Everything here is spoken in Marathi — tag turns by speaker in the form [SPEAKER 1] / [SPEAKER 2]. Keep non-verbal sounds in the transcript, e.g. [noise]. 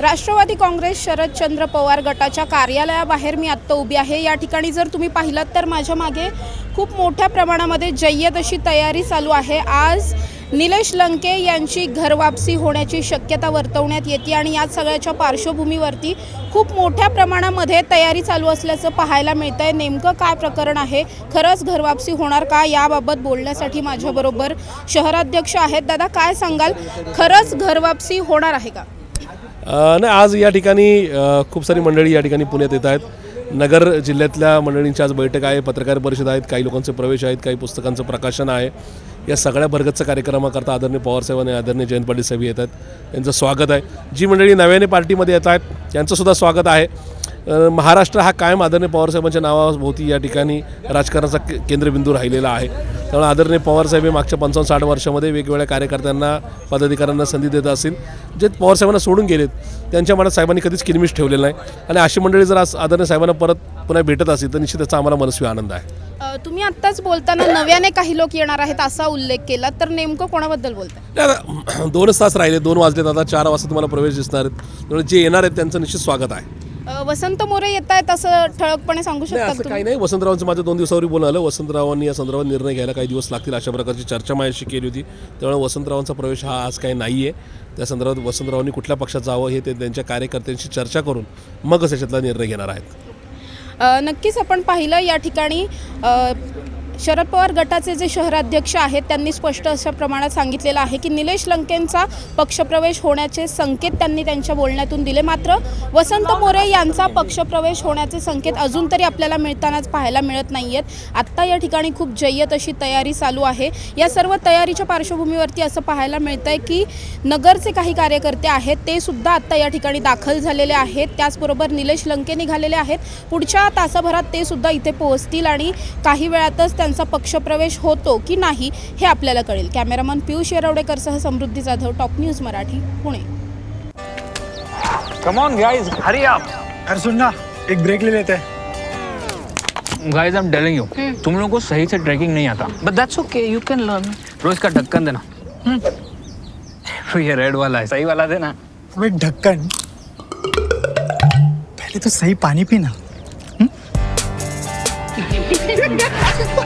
[SPEAKER 1] राष्ट्रवादी काँग्रेस शरदचंद्र पवार गटाच्या कार्यालयाबाहेर मी आत्ता उभी आहे. या ठिकाणी जर तुम्ही पाहिलात तर माझ्या मागे खूप मोठ्या प्रमाणामध्ये जय्यत अशी तयारी चालू आहे. आज निलेश लंके यांची घरवापसी होण्याची शक्यता वर्तवण्यात येते आणि या सगळ्याच्या पार्श्वभूमीवरती खूप मोठ्या प्रमाणामध्ये तयारी चालू असल्याचं पाहायला मिळतं आहे नेमकं काय प्रकरण आहे? खरंच घरवापसी होणार का? याबाबत बोलण्यासाठी माझ्याबरोबर शहराध्यक्ष आहेत. दादा काय सांगाल? खरंच घरवापसी होणार आहे का?
[SPEAKER 2] नाही आज या ठिकाणी खूप सारी मंडळी या ठिकाणी पुण्यात येत आहेत. नगर जिल्ह्यातल्या मंडळींची आज बैठक आहे पत्रकार परिषद आहेत काही लोकांचे प्रवेश आहेत काही पुस्तकांचं प्रकाशन आहे. या सगळ्या भरगतचं कार्यक्रमाकरता आदरणीय पवारसाहेब आणि आदरणीय जयंत पाटील साहेब येत आहेत. त्यांचं स्वागत आहे. जी मंडळी नव्याने पार्टीमध्ये येत आहेत त्यांचंसुद्धा स्वागत आहे. महाराष्ट्र हा कायम आदरणीय पवारसाहेबांच्या नावाभोवती या ठिकाणी राजकारणाचा के- केंद्रबिंदू राहिलेला आहे. त्यामुळे आदरणीय पवारसाहेब हे मागच्या पंचावन्न साठ वर्षामध्ये वेगवेगळ्या कार्यकर्त्यांना पदाधिकाऱ्यांना संधी देत असतील. जे पवारसाहेबांना सोडून गेलेत त्यांच्या मनात साहेबांनी कधीच किरमिश ठेवलेलं नाही. आणि अशी मंडळी जर आज आदरणीय साहेबांना परत पुन्हा भेटत असतील तर निश्चित त्याचा आम्हाला मनस्वी आनंद आहे.
[SPEAKER 1] तुम्ही आत्ताच बोलताना नव्याने काही लोक येणार आहेत असा उल्लेख केला तर नेमकं कोणाबद्दल
[SPEAKER 2] आता [clears throat] दोनच तास राहिले दोन वाजलेत आता चार वाजता तुम्हाला प्रवेश दिसणार आहेत. त्यामुळे जे येणार आहेत त्यांचं निश्चित स्वागत आहे.
[SPEAKER 1] वसंत मोरे येत आहेत असं ठळकपणे सांगू
[SPEAKER 2] नाही
[SPEAKER 1] शकता
[SPEAKER 2] असं
[SPEAKER 1] तुम्ही?
[SPEAKER 2] काही नाही. वसंतरावांचं माझं दोन दिवसावरी बोलणं आलं. वसंतरावांनी या संदर्भात निर्णय घ्यायला काही दिवस लागतील अशा प्रकारची चर्चा माझ्याशी केली होती. त्यामुळे वसंतरावांचा प्रवेश हा आज काही नाही आहे त्या संदर्भात वसंतरावांनी कुठल्या पक्षात जावं हे ते त्यांच्या कार्यकर्त्यांशी चर्चा करून मगच याच्यातला निर्णय घेणार आहेत.
[SPEAKER 1] अ, नक्कीच आपण पाहिलं या ठिकाणी. अ, शरद पवार गटाचे जे शहराध्यक्ष आहेत त्यांनी स्पष्ट अशा प्रमाणात सांगितलेलं आहे की निलेश लंकेंचा पक्षप्रवेश होण्याचे संकेत त्यांनी त्यांच्या बोलण्यातून दिले. मात्र वसंत मोरे यांचा पक्षप्रवेश होण्याचे संकेत अजून तरी आपल्याला मिळतानाच पाहायला मिळत नाही आहेत आत्ता या ठिकाणी खूप जय्यत अशी तयारी चालू आहे. या सर्व तयारीच्या पार्श्वभूमीवरती असं पाहायला मिळतं आहे की नगरचे काही कार्यकर्ते आहेत ते सुद्धा आत्ता या ठिकाणी दाखल झालेले आहेत. त्याचबरोबर निलेश लंके निघालेले आहेत. पुढच्या तासाभरात ते सुद्धा इथे पोहोचतील आणि काही वेळातच त्यांचा पक्षप्रवेश होतो की नाही हे आपल्याला कळेल. Cameraman Piyush येरवडेकरसह Samruddhi Jadhav top news Marathi Pune.
[SPEAKER 3] Come on guys hurry up
[SPEAKER 4] अरे सुन ना एक ब्रेक ले लेते. हैं
[SPEAKER 3] guys I am telling you तुम लोगों को सही से ट्रैकिंग नहीं आता. But that's okay you can learn रोज का ढक्कन देना. ये रेड वाला है. सही वाला देना.
[SPEAKER 4] अबे ढक्कन. पहले तो सही पानी पीना. [laughs]